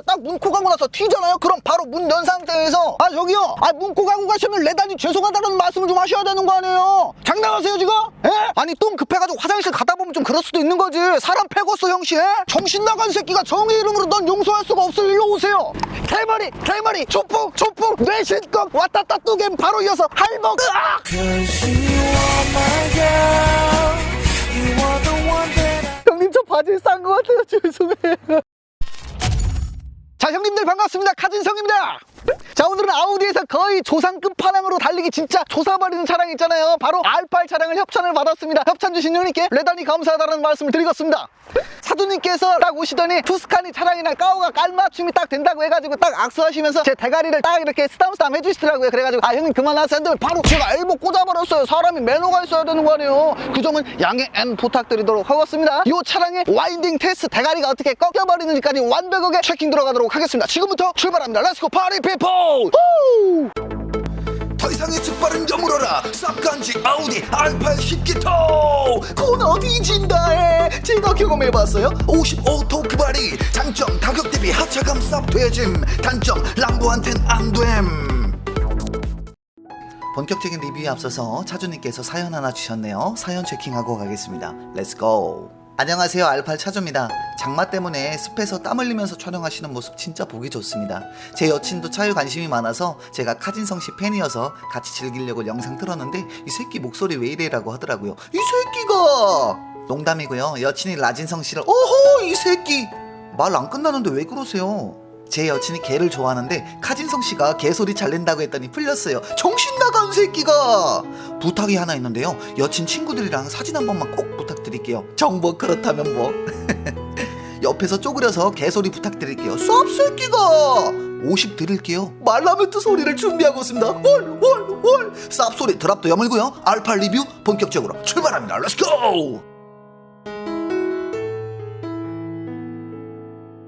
있습니다. 딱 문 코 가고 나서 튀잖아요. 그럼 바로 문 연 상태에서 아 저기요, 아 문 코 가고 가시면 레단이 죄송하다는 말씀을 좀 하셔야 되는 거 아니에요? 장난하세요 지금? 예? 아니 똥 급해가지고 화장실 가다 보면 좀 그럴 수도 있는 거지. 사람 패고서 형씨, 예? 정신 나간 새끼가 정의 이름으로 넌 용서할 수가 없어. 일로 오세요. 개머리, 개머리, 조폭, 조폭, 뇌신껏 왔다 갔다 뚜겐 바로 이어서 할먹. 으악! 형님 저 바지 싼것 같아요 죄송해요 자 형님들 반갑습니다. 카진성입니다 자 오늘은 아우디에서 거의 조상 끝판왕으로 달리기 진짜 조사버리는 차량 있잖아요. 바로 R8 차량을 협찬을 받았습니다. 협찬 주신 형님께 레단이 감사하다는 말씀을 드리겠습니다. 사두님께서 딱 오시더니 투스카니 차량이랑 까오가 깔맞춤이 딱 된다고 해가지고 딱 악수하시면서 제 대가리를 딱 이렇게 스담스담 해주시더라고요. 그래가지고 아 형님 그만하세요. 했는데 바로 제가 엘보 꽂아버렸어요. 사람이 매너가 있어야 되는 거 아니에요. 그 점은 양해 N 부탁드리도록 하겠습니다. 이 차량의 와인딩 테스트 대가리가 어떻게 꺾여버리는지까지 완벽하게 체킹 들어가도록 하겠습니다. 지금부터 출발합니다. 렛츠고 파리 피플 후! 더 이상의 즉발은 여물어라. 쌉간지 아우디 R8 10기통 코너 뒤진다에? 제가 경험해봤어요. 55 토크바리. 장점 가격 대비 하차감 쌉 돼짐. 단점 람보한텐 안됨. 본격적인 리뷰에 앞서서 차주님께서 사연 하나 주셨네요. 사연 체킹하고 가겠습니다. 렛츠고 안녕하세요 알팔 차주입니다. 장마 때문에 습해서 땀 흘리면서 촬영하시는 모습 진짜 보기 좋습니다. 제 여친도 차에 관심이 많아서 제가 카진성 씨 팬이어서 같이 즐기려고 영상 틀었는데 이 새끼 목소리 왜 이래라고 하더라고요. 이 새끼가! 농담이고요. 여친이 라진성 씨를 어허 이 새끼! 말 안 끝나는데 왜 그러세요? 제 여친이 개를 좋아하는데 카진성 씨가 개 소리 잘 낸다고 했더니 풀렸어요. 정신 나간 새끼가. 부탁이 하나 있는데요. 여친 친구들이랑 사진 한 번만 꼭 부탁드릴게요. 정보 그렇다면 뭐. 옆에서 쪼그려서 개소리 부탁드릴게요. 쌉 새끼가. 50 드릴게요. 말라멘트 소리를 준비하고 있습니다. 월 월 월 쌉소리 드랍도 여물고요. 알파 리뷰 본격적으로 출발합니다. 렛츠고.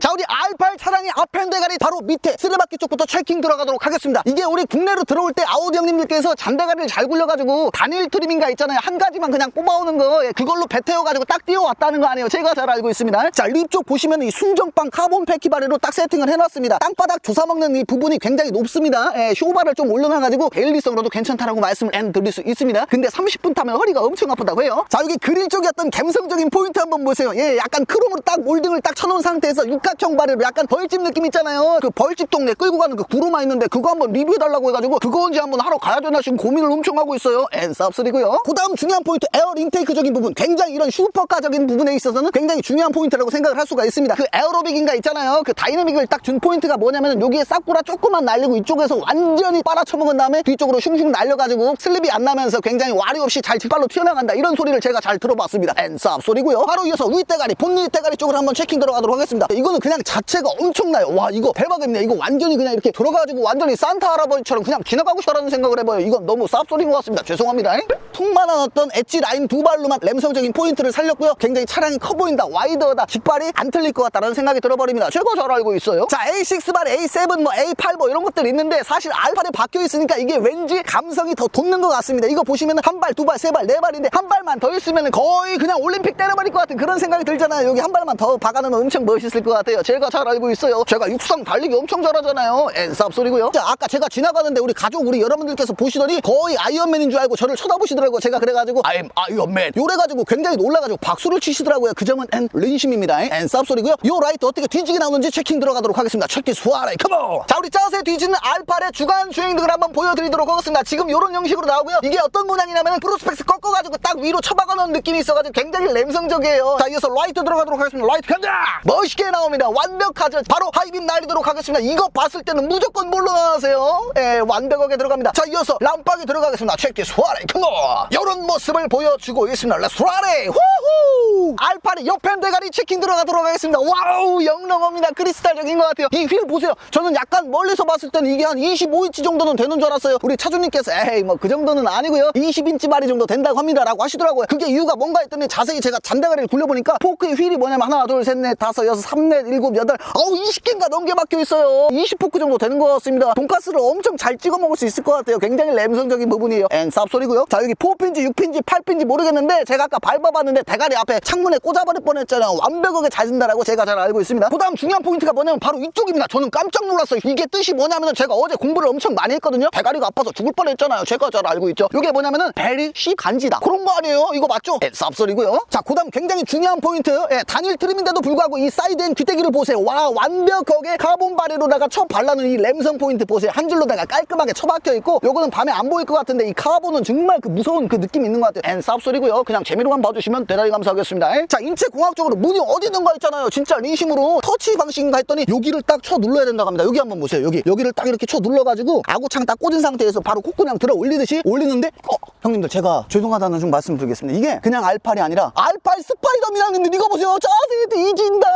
자 우리 R8 차량의 앞엔 대가리 바로 밑에 쓰레받기 쪽부터 체킹 들어가도록 하겠습니다. 이게 우리 국내로 들어올 때 아우디 형님들께서 잔대가리를 잘 굴려가지고 단일 트림인가 있잖아요. 한 가지만 그냥 뽑아오는 거 예, 그걸로 배 태워가지고 딱 띄워왔다는 거 아니에요? 제가 잘 알고 있습니다. 자 립 쪽 보시면 이 순정빵 카본 패키바리로 딱 세팅을 해놨습니다. 땅바닥 조사 먹는 이 부분이 굉장히 높습니다. 예, 쇼바를 좀 올려놔가지고 데일리성으로도 괜찮다라고 말씀을 N 드릴 수 있습니다. 근데 30분 타면 허리가 엄청 아프다고 해요? 자 여기 그릴 쪽에 어떤 감성적인 포인트 한번 보세요. 예 약간 크롬으로 딱 몰딩을 딱 쳐놓은 상태에서 육각형 바리로 약간 벌집 느낌 있잖아요. 그 벌집 동네 끌고 가는 그 구루마 있는데 그거 한번 리뷰해달라고 해가지고 그거 언제 한번 하러 가야 되나 지금 고민을 엄청 하고 있어요. N 쌉쓰리고요. 그 다음 중요한 포인트 에어 인테이크적인 부분. 굉장히 이런 슈퍼카적인 부분에 있어서는 굉장히 중요한 포인트라고 생각을 할 수가 있습니다. 그 에어로빅인가 있잖아요. 그 다이내믹을 딱 준 포인트가 뭐냐면 여기에 싹구라 조금만 날리고 이쪽에서 완전히 빨아쳐먹은 다음에 뒤쪽으로 슝슝 날려가지고 슬립이 안 나면서 굉장히 와리 없이 잘 뒷발로 튀어나간다. 이런 소리를 제가 잘 들어봤습니다. 엔쌉 소리고요. 바로 이어서 윗대가리 본닛 대가리 쪽으로 한번 체킹 들어가도록 하겠습니다. 이거는 그냥 자체가 엄청나요. 와 이거 대박입니다. 이거 완전히 그냥 이렇게 들어가가지고 완전히 산타 할아버지처럼 그냥 지나가고 싶다라는 생각을 해봐요. 이건 너무 쌉소리인 것 같습니다. 죄송합니다. 풍만한 어떤 엣지 라인 두 발로만 램성적인 포인트를 살렸고요. 굉장히 차량이 커 보인다 와이드하다 직발이 안 틀릴 것 같다는 생각이 들어버립니다. 제가 잘 알고 있어요. 자 A6 발 A7 뭐 A8 뭐 이런 것들 있는데 사실 알파에 박혀 있으니까 이게 왠지 감성이 더 돋는 것 같습니다. 이거 보시면 한 발 두 발 세 발 네 발인데 한 발만 더 있으면 거의 그냥 올림픽 때려버릴 것 같은 그런 생각이 들잖아요. 여기 한 발만 더 박아놓으면 엄청 멋있을 것 같아요. 제가 잘 알고 있어요. 제가 육상 달리기 엄청 잘하잖아요. 엔쌉 소리고요. 자 아까 제가 지나가는데 우리 가족 우리 여러분들께서 보시더니 거의 아이언맨인 줄 알고 저를 쳐다보시더라고요. 제가 그래가지고 I'm 아이언맨 요래가지고 굉장히 놀라가지고 박수를 치시더라고요. 그 점은 엔 린심입니다. 엔쌉 소리고요. 요 라이트 어떻게 뒤지게 나오는지 체킹 들어가도록 하겠습니다. 체킹 수아레 컴온 자 우리 짜세 뒤지는 알파의 주간 주행 등을 한번 보여드리도록 하겠습니다. 지금 요런 형식으로 나오고요. 이게 어떤 모양이냐면 프로스펙스 꺾어가지고 딱 위로 쳐박아 놓은 느낌이 있어가지고 굉장히 램성적이에요. 자 이어서 라이트 들어가도록 하겠습니다. 라이트 간다! 멋있게 나옵니다. 완벽하죠 바로 하이빔 날리도록 하겠습니다. 이거 봤을 때는 무조건 뭘로 나가세요. 예 완벽하게 들어갑니다. 자 이어서 람빡이 들어가겠습니다. 체크 수아레 컴온 요런 모습을 보여주고 있습니다. 레스라레 후후! 알파의 옆엔 대가리 체킹 들어가도록 하겠습니다. 와우 영롱합니다. 크리스탈적인 것 같아요. 이 휠 보세요. 저는 약간 멀리서 봤을 때는 이게 한 25인치 정도는 되는 줄 알았어요. 우리 차주님께서 에이 뭐 그 정도는 아니고요. 20인치 마리 정도 된다고 합니다 라고 하시더라고요. 그게 이유가 뭔가 했더니 자세히 제가 잔대가리를 굴려보니까 포크의 휠이 뭐냐면 하나 둘 셋 넷 다섯 여섯 삼 넷 일곱 여덟 어우 20개인가 넘게 박혀 있어요. 20포크 정도 되는 것 같습니다. 돈가스를 엄청 잘 찍어 먹을 수 있을 것 같아요. 굉장히 램성적인 부분이에요. 엔 쌉소리고요. 자 여기 4핀지 6핀지 8핀지 모르겠는데 제가 아까 밟아봤는데 대가리 앞에 창문에 꽂아버릴 뻔했잖아요. 완벽하게 잘 쓴다라고 제가 잘 알고 있습니다. 그 다음 중요한 포인트가 뭐냐면 바로 이쪽입니다. 저는 깜짝 놀랐어요. 이게 뜻이 뭐냐면은 제가 어제 공부를 엄청 많이 했거든요. 대가리가 아파서 죽을 뻔했잖아요. 제가 잘 알고 있죠. 이게 뭐냐면은 베리 시 간지다. 그런 거 아니에요? 이거 맞죠? 예, 쌉소리고요. 자그 다음 굉장히 중요한 포인트. 예, 단일 트림인데도 불구하고 이 사이드엔 귀때기를 보세요. 와 완벽하게 카본 바리로다가 쳐 발라놓은 이 램성 포인트 보세요 한 줄로다가 깔끔하게 쳐박혀 있고 요거는 밤에 안 보일 것 같은데 이 카본은 정말 그 무서운 그 느낌 있는 것 같아요. 엔 쌉소리고요. 그냥 재미로만 봐주시면 대단히 감사하겠습니다. 예? 자 인체 공학적으로 문이 어디 있는가 있잖아요. 진짜 리심으로 터치 방식인가 했더니 여기를 딱 쳐 눌러야 된다고 합니다. 여기 한번 보세요. 여기. 여기를 딱 이렇게 쳐 눌러가지고 아구창 딱 꽂은 상태에서 바로 콧구냥 들어 올리듯이 올리는데 어 형님들 제가 죄송하다는 좀 말씀드리겠습니다. 이게 그냥 알팔이 아니라 알팔 스파이더입니다 형님들 이거 보세요. 자세 뒤진다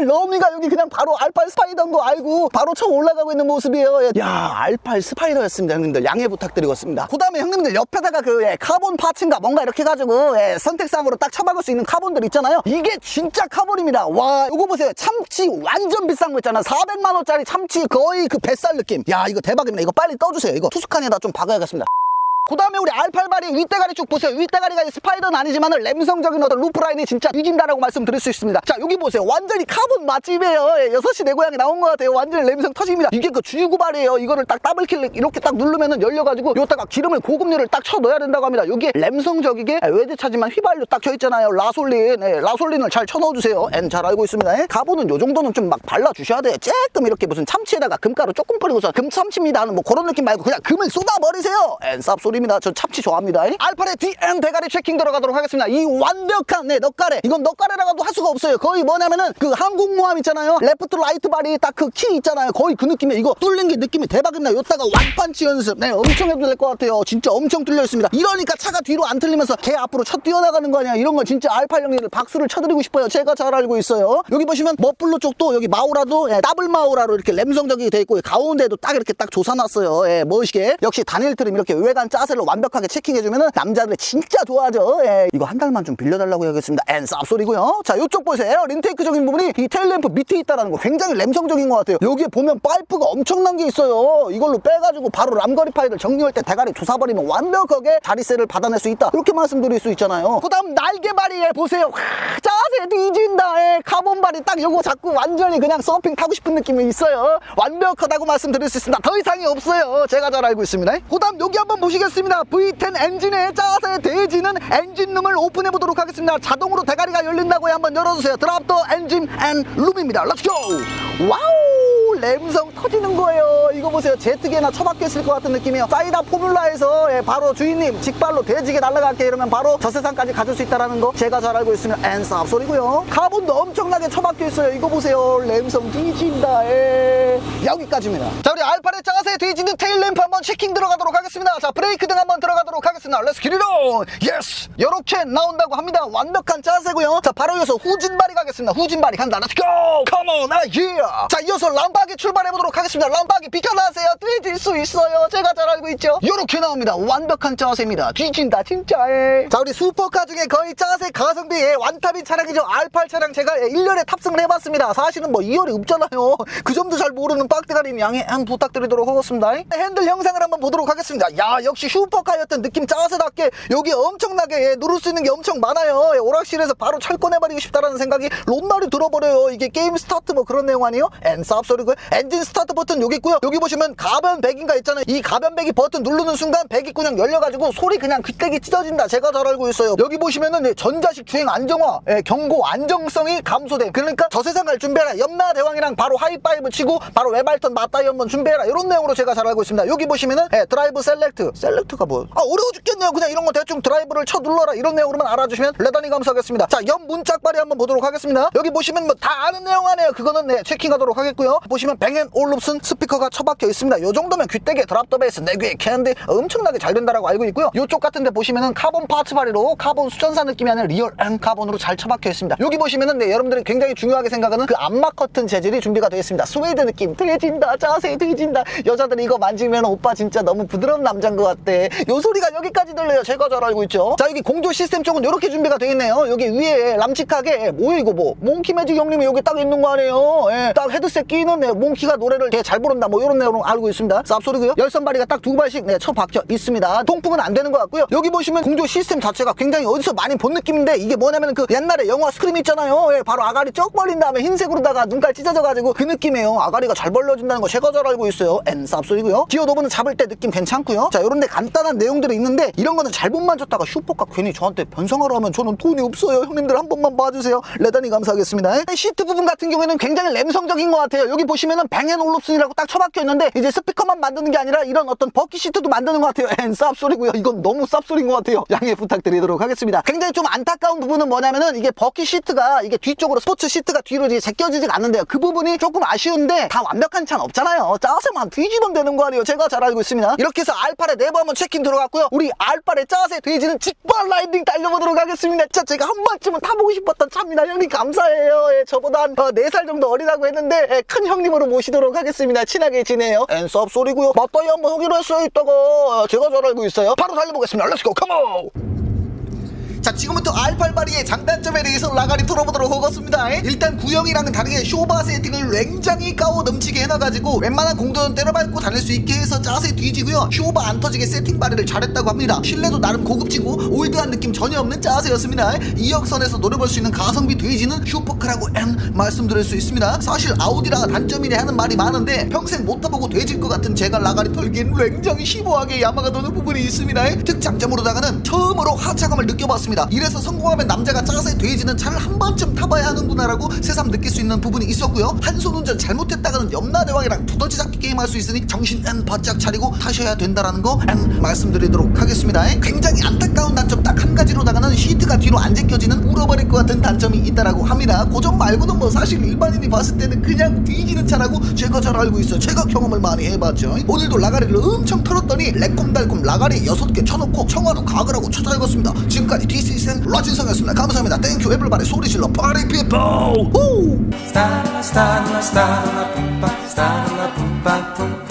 예. 러미가 여기 그냥 바로 알팔 스파이더인 거 알고 바로 쳐 올라가고 있는 모습이에요. 예. 야 알팔 스파이더였습니다 형님들. 양해 부탁드리겠습니다. 그 다음에 형님들 옆에다가 그 예, 카본 파츠인가 뭔가 이렇게 해가지고 예, 선택상으로 딱 쳐박을 수 있는 카본들 있잖아요. 이게 진짜 카본입니다. 와 이거 보세요. 참치 완전 비싼 거 있잖아. 400만원짜리 참치 거의 그 뱃살 느낌. 야 이거 대박입니다. 이거 빨리 떠주세요. 이거 투스칸에다 좀 박아야겠습니다 그 다음에 우리 알팔바리 윗대가리 쭉 보세요. 윗대가리가 이 스파이더는 아니지만 램성적인 어떤 루프라인이 진짜 뒤진다라고 말씀드릴 수 있습니다. 자 여기 보세요. 완전히 카본 맛집이에요. 예, 6시 내 고향이 나온 것 같아요. 완전히 램성 터집니다. 이게 그 주유구발이에요. 이거를 딱 더블킬 이렇게 딱 누르면은 열려가지고 요다가 기름을 고급류를 딱 쳐 넣어야 된다고 합니다. 여기에 램성적이게 외제차지만 휘발유 딱 켜있잖아요. 라솔린. 예, 라솔린을 잘 쳐 넣어주세요. N 잘 알고 있습니다. 예? 가보는 요 정도는 좀 막 발라주셔야 돼요. 쬐끔 이렇게 무슨 참치에다가 금가루 조금 뿌리고서 금참치입니다 하는 뭐 그런 느낌 말고 그냥 금을 쏟아버리세요. N 쌉소 리입니다. 저 참치 좋아합니다. 예? 알파의 DN 대가리 체킹 들어가도록 하겠습니다. 이 완벽한 네 넉가래. 이건 넉가래라고도 할 수가 없어요. 거의 뭐냐면은 그 항공모함 있잖아요. 레프트 라이트 바리 딱그 키 있잖아요. 거의 그 느낌이에요. 이거 뚫린 게 느낌이 대박입니다. 요따가 완판치 연습. 네 엄청 해도 될 것 같아요. 진짜 엄청 뚫려 있습니다. 이러니까 차가 뒤로 안 틀리면서 개 앞으로 쳐 뛰어나가는 거 아니야? 이런 거 진짜 알파 형님들 박수를 쳐드리고 싶어요. 제가 잘 알고 있어요. 여기 보시면 머플러 쪽도 여기 마우라도 예, 더블 마우라로 이렇게 램성적이 돼 있고 가운데도 딱 이렇게 딱 조사놨어요. 예, 멋있게. 역시 단일 트림 이렇게 외관 짜 세를 완벽하게 체킹해주면은 남자들이 진짜 좋아하죠. 예, 이거 한 달만 좀 빌려달라고 해야겠습니다. 엔 쌉소리고요. 자 이쪽 보세요. 린테이크적인 부분이 이 테일 램프 밑에 있다는 거 굉장히 램성적인 것 같아요. 여기에 보면 파이프가 엄청난 게 있어요. 이걸로 빼가지고 바로 람거리 파이를 정리할 때 대가리 조사버리면 완벽하게 자리세를 받아낼 수 있다. 이렇게 말씀드릴 수 있잖아요. 그 다음 날개발이에 보세요. 와, 자세 뒤진다. 예, 카본발이 딱 요거 자꾸 완전히 그냥 서핑 타고 싶은 느낌이 있어요. 완벽하다고 말씀드릴 수 있습니다. 더 이상이 없어요. 제가 잘 알고 있습니다. 그 다음 여기 한번 보시겠습니다 V10 엔진의 자세 대지는 엔진룸을 오픈해 보도록 하겠습니다. 자동으로 대가리가 열린다고 한번 열어주세요. 드랍 더 엔진 앤 룸입니다. 렛츠고 와우 램성 터지는 거예요. 이거 보세요. 제트기나 처박혀 있을 것 같은 느낌이에요. 사이다 포뮬라에서 예, 바로 주인님 직발로 돼지게 날아갈게 이러면 바로 저 세상까지 가줄 수 있다는 거 제가 잘 알고 있으면 앤쌉 소리고요. 카본도 엄청나게 처박혀 있어요. 이거 보세요. 램성 뒤진다. 예. 여기까지입니다. 자 우리 알파의 자세 뒤지는 테일 램프 한번 체킹 들어가도록 하겠습니다. 자 브레이크 등 한번 들어가도록 하겠습니다. 렛츠 기리로 예스 요렇게 나온다고 합니다. 완벽한 자세고요. 자 바로 이어서 후진발이 가겠습니다. 후진발이 간다. 렛츠 고 컴온 아 예. 자 이어서 람 박이 출발해 보도록 하겠습니다. 람박이 비켜나세요. 뒤질 수 있어요. 제가 잘 알고 있죠? 요렇게 나옵니다. 완벽한 자세입니다. 뒤진다 진짜. 예. 자 우리 슈퍼카 중에 거의 자세 가성비 의 완탑인 차량이죠. R8 차량 제가 1년에 탑승을 해봤습니다. 사실은 뭐 2열이 없잖아요. 그 점도 잘 모르는 빡대가리님 양해 한 부탁드리도록 하겠습니다. 핸들 영상을 한번 보도록 하겠습니다. 야 역시 슈퍼카였던 느낌 자세답게 여기 엄청나게 예, 누를 수 있는 게 엄청 많아요. 예, 오락실에서 바로 철권해버리고 싶다라는 생각이 롯날이 들어버려요. 이게 게임 스타트 뭐 그런 내용 아니에요? 엔쌉 소리고요 엔진 스타트 버튼 여기 있고요. 여기 보시면 가변 배기인가 있잖아요. 이 가변 배기 버튼 누르는 순간 배기 그냥 열려가지고 소리 그냥 귀때기 찢어진다. 제가 잘 알고 있어요. 여기 보시면은 예, 전자식 주행 안정화 예, 경고 안정성이 감소됨 그러니까 저 세상을 준비해라. 염라 대왕이랑 바로 하이파이브 치고 바로 외발턴 맞다이 한번 준비해라. 이런 내용으로 제가 잘 알고 있습니다. 여기 보시면은 예, 드라이브 셀렉트. 셀렉트가 뭐야 아 어려워 죽겠네요. 그냥 이런 거 대충 드라이브를 쳐 눌러라. 이런 내용으로만 알아주시면 레다니 감사하겠습니다. 자옆 문짝발이 한번 보도록 하겠습니다. 여기 보시면 뭐 다 아는 내용 아니에요. 그거는 네, 체킹하도록 하겠고요. 보시면 뱅앤 올룹슨 스피커가 처박혀 있습니다. 요 정도면 귀때기에 드랍 더 베이스 내 귀에 캔디 엄청나게 잘 된다라고 알고 있고요. 요쪽 같은데 보시면은 카본 파츠 바리로 카본 수전사 느낌이 아니라 리얼 앤 카본으로 잘 처박혀 있습니다. 여기 보시면은 네, 여러분들이 굉장히 중요하게 생각하는 그 암막 커튼 재질이 준비가 되어 있습니다. 스웨이드 느낌 되진다 자세히 되진다. 여자들이 이거 만지면 오빠 진짜 너무 부드러운 남자인 것 어때 요 소리가 여기까지 들려요. 제가 잘 알고 있죠? 자 여기 공조 시스템 쪽은 이렇게 준비가 되어 있네요. 여기 위에 람직하게 뭐야 이거 뭐 몽키 매직 형님이 여기 딱 있는 거 아니에요? 예, 딱 헤드셋 끼는 네, 몽키가 노래를 되게 잘 부른다 뭐 이런 내용 알고 있습니다. 쌉소리고요. 열선바리가 딱 두 발씩 네, 쳐박혀 있습니다. 통풍은 안 되는 것 같고요. 여기 보시면 공조 시스템 자체가 굉장히 어디서 많이 본 느낌인데 이게 뭐냐면 그 옛날에 영화 스크림 있잖아요. 예, 바로 아가리 쩍 벌린 다음에 흰색으로다가 눈깔 찢어져가지고 그 느낌이에요. 아가리가 잘 벌려진다는 거 제가 잘 알고 있어요. 엔 쌉소리고요. 기어 노브는 잡을 때 느낌 괜찮고요. 자 요런데 간단한 내용들이 있는데 이런 거는 잘못만 줬다가 슈퍼카 괜히 저한테 변성하라 하면 저는 돈이 없어요. 형님들 한 번만 봐주세요. 레다니 감사하겠습니다. 예, 시트 부분 같은 경우에는 굉장히 램성적인 것 같아요. 여기 보시면 은 뱅앤 올롭슨이라고 딱 처박혀 있는데 이제 스피커만 만드는 게 아니라 이런 어떤 버킷 시트도 만드는 것 같아요. 엔 쌉소리고요. 이건 너무 쌉소리인 것 같아요. 양해 부탁드리도록 하겠습니다. 굉장히 좀 안타까운 부분은 뭐냐면은 이게 버킷 시트가 이게 뒤쪽으로 스포츠 시트가 뒤로 이제 제껴지지가 않는데요. 그 부분이 조금 아쉬운데 다 완벽한 차는 없잖아요. 짜세만 뒤집으면 되는 거 아니에요? 제가 잘 알고 있습니다. 이렇게 해서 알파의 내부 한번 체킹 들어갔고요. 우리 알파의 짜세 돼지는 직관 라이딩 달려보도록 하겠습니다. 진짜 제가 한 번쯤은 타보고 싶었던 차입니다. 형님 감사해요. 예, 저보다 한 4살 정도 어리다고 했는데 예, 큰 형님 으로 모시도록 하겠습니다. 친하게 지내요. 앤썹 소리고요. 맞다이 한번 하기로 했어요 이따가 어, 제가 잘 알고 있어요. 바로 달려보겠습니다. 렛츠고 컴온 자 지금부터 알팔바리의 장단점에 대해서 라가리 털어보도록 하겠습니다. 일단 구형이랑은 다르게 쇼바 세팅을 굉장히 까워 넘치게 해놔가지고 웬만한 공도는 때려밟고 달릴 수 있게 해서 짜세 뒤지고요. 쇼바 안 터지게 세팅 발휘를 잘했다고 합니다. 실내도 나름 고급지고 올드한 느낌 전혀 없는 짜세였습니다. 이역선에서 노려볼 수 있는 가성비 돼지는 슈퍼카라고 엔 말씀드릴 수 있습니다. 사실 아우디라가 단점이네 하는 말이 많은데 평생 못 타보고 돼질 것 같은 제가 라가리 털기엔 굉장히 심오하게 야마가 도는 부분이 있습니다. 특장점으로다가는 처음으로 하차감을 느껴봤습니다. 이래서 성공하면 남자가 짜세 돼지 는 차를 한 번쯤 타봐야 하는구나라고 새삼 느낄 수 있는 부분이 있었고요. 한 손 운전 잘못했다가는 염라대왕이랑 두더지 잡기 게임 할 수 있으니 정신 엔 바짝 차리고 타셔야 된다라는 거엔 말씀드리도록 하겠습니다. 굉장히 안타까운 단점 딱 한 가지로다가는 시트가 뒤로 안 제껴지는 울어버릴 것 같은 단점이 있다라고 합니다. 그점 말고는 뭐 사실 일반인이 봤을 때는 그냥 뒤지는 차라고 제가 잘 알고 있어요. 제가 경험을 많이 해봤죠. 오늘도 라가리를 엄청 털었더니 레꼼달콤 라가리 6개 쳐놓고 청와로 가글하고 찾아가겠습니다. 지금까지 디스이센 라진성이었습니다. 감사합니다. 땡큐 에블바리 소리 질러. 파리 피플 후 pum pa sta la pum pa pum